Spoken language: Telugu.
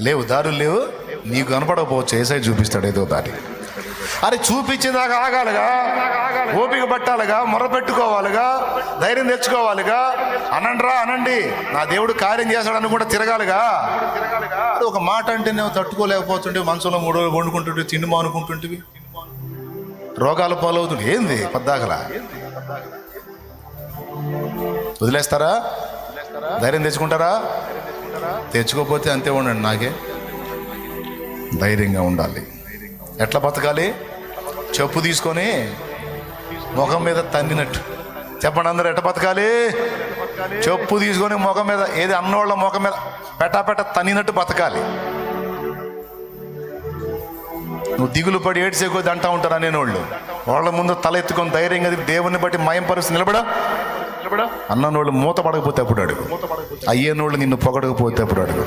లేవు దారులు లేవు. నీకు కనపడకపోవచ్చు ఏసై చూపిస్తాడు ఏదో దారి. అరే చూపించేదాకా ఆగాలిగా. ఓపిక పట్టాలిగా మొర పెట్టుకోవాలిగా ధైర్యం తెచ్చుకోవాలిగా. అనండ్రా అనండి నా దేవుడు కార్యం చేస్తాడని కూడా తిరగాలిగా. అది ఒక మాట అంటే నువ్వు తట్టుకోలేకపోతుంటే మనసులో మూడు రోజులు వండుకుంటుంటే తిండి మానుకుంటుంటివి. రోగాల పాలవుతుంటే ఏంది పద్దాకలా? వదిలేస్తారా? ధైర్యం తెచ్చుకుంటారా? తెచ్చుకోకపోతే అంతే ఉండండి నాకే. ధైర్యంగా ఉండాలి. ఎట్లా బతకాలి? చెప్పు తీసుకొని ముఖం మీద తన్నినట్టు. చెప్పండి అందరు ఎట్ట బతకాలి? చెప్పు తీసుకొని ముఖం మీద ఏది అన్నోళ్ళ ముఖం మీద పెట్టా పెట్ట తన్నినట్టు బతకాలి. నువ్వు దిగులు పడి ఏడ్చే కొద్ది అంటా ఉంటారు వాళ్ళు వాళ్ళ ముందు తల ఎత్తుకొని ధైర్యంగా దేవుని బట్టి మయం పరిస్థితి నిలబడా. అన్నోళ్ళు మూత పడకపోతే అప్పుడు అడుగు? అయ్యేనోళ్ళు నిన్ను పొగడకపోతే అప్పుడు అడుగు?